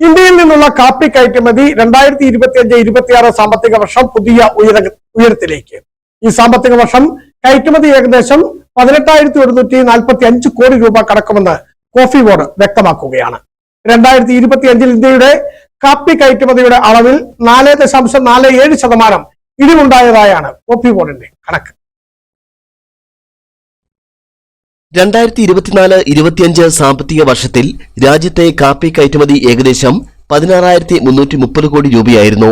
ഇന്ത്യയിൽ നിന്നുള്ള കാപ്പി കയറ്റുമതി രണ്ടായിരത്തി ഇരുപത്തി ഇരുപത്തിയഞ്ച് ഇരുപത്തിയാറ് സാമ്പത്തിക വർഷം പുതിയ ഉയര ഉയരത്തിലേക്ക്. ഈ സാമ്പത്തിക വർഷം കയറ്റുമതി ഏകദേശം പതിനെട്ടായിരത്തി ഒരുന്നൂറ്റി നാൽപ്പത്തി അഞ്ച് കോടി രൂപ കടക്കുമെന്ന് കോഫി ബോർഡ് വ്യക്തമാക്കുകയാണ്. രണ്ടായിരത്തി ഇരുപത്തി അഞ്ചിൽ ഇന്ത്യയുടെ കാപ്പി കയറ്റുമതിയുടെ അളവിൽ നാല് ദശാംശം നാല് ഏഴ് ശതമാനം ഇടിവുണ്ടായതായാണ് കോഫി ബോർഡിന്റെ കണക്ക്. രണ്ടായിരത്തി ഇരുപത്തിനാല് ഇരുപത്തിയഞ്ച് സാമ്പത്തിക വർഷത്തിൽ രാജ്യത്തെ കാപ്പി കയറ്റുമതി ഏകദേശം പതിനാറായിരത്തി മുന്നൂറ്റി മുപ്പത് കോടി രൂപയായിരുന്നു.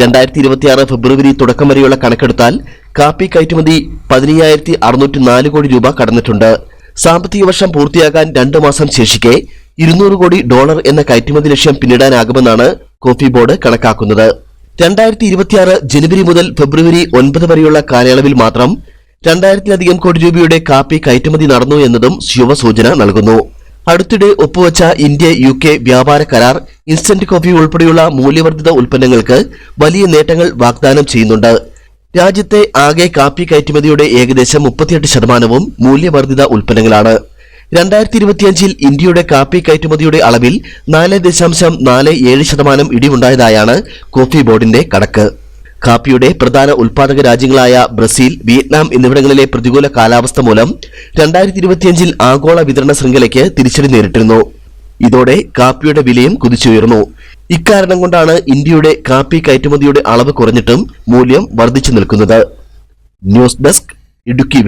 രണ്ടായിരത്തി ഇരുപത്തിയാറ് ഫെബ്രുവരി തുടക്കം വരെയുള്ള കണക്കെടുത്താൽ കാപ്പി കയറ്റുമതി പതിനയ്യായിരത്തി അറുന്നൂറ്റി നാല് കോടി രൂപ കടന്നിട്ടുണ്ട്. സാമ്പത്തിക വർഷം പൂർത്തിയാകാൻ രണ്ടു മാസം ശേഷിക്കെ ഇരുന്നൂറ് കോടി ഡോളർ എന്ന കയറ്റുമതി ലക്ഷ്യം പിന്നിടാനാകുമെന്നാണ് കോഫി ബോർഡ് കണക്കാക്കുന്നത്. രണ്ടായിരത്തി ഇരുപത്തിയാറ് ജനുവരി മുതൽ ഫെബ്രുവരി ഒൻപത് വരെയുള്ള കാലയളവിൽ മാത്രം രണ്ടായിരത്തിലധികം കോടി രൂപയുടെ കാപ്പി കയറ്റുമതി നടന്നു എന്നതും ശുഭസൂചന നൽകുന്നു. അടുത്തിടെ ഒപ്പുവച്ച ഇന്ത്യ യു കെ വ്യാപാര കരാർ ഇൻസ്റ്റന്റ് കോഫി ഉൾപ്പെടെയുള്ള മൂല്യവർദ്ധിത ഉൽപ്പന്നങ്ങൾക്ക് വലിയ നേട്ടങ്ങൾ വാഗ്ദാനം ചെയ്യുന്നുണ്ട്. രാജ്യത്തെ ആകെ കാപ്പി കയറ്റുമതിയുടെ ഏകദേശം മുപ്പത്തിയെട്ട് ശതമാനവും മൂല്യവർദ്ധിത ഉൽപ്പന്നങ്ങളാണ്. രണ്ടായിരത്തി ഇരുപത്തിയഞ്ചിൽ ഇന്ത്യയുടെ കാപ്പി കയറ്റുമതിയുടെ അളവിൽ നാല് ദശാംശം നാല് ഏഴ് ശതമാനം ഇടിവുണ്ടായതായാണ് കോഫി ബോർഡിന്റെ കണക്ക്. കാപ്പിയുടെ പ്രധാന ഉൽപാദക രാജ്യങ്ങളായ ബ്രസീൽ വിയറ്റ്നാം എന്നിവിടങ്ങളിലെ പ്രതികൂല കാലാവസ്ഥ മൂലം രണ്ടായിരത്തി ഇരുപത്തിയഞ്ചിൽ ആഗോള വിതരണ ശൃംഖലയ്ക്ക് തിരിച്ചടി നേരിട്ടിരുന്നു. ഇതോടെ കാപ്പിയുടെ വിലയും കുതിച്ചുയർന്നു. ഇക്കാരണം കൊണ്ടാണ് ഇന്ത്യയുടെ കാപ്പി കയറ്റുമതിയുടെ അളവ് കുറഞ്ഞിട്ടും മൂല്യം വർദ്ധിച്ചു നിൽക്കുന്നത്. News desk Idukki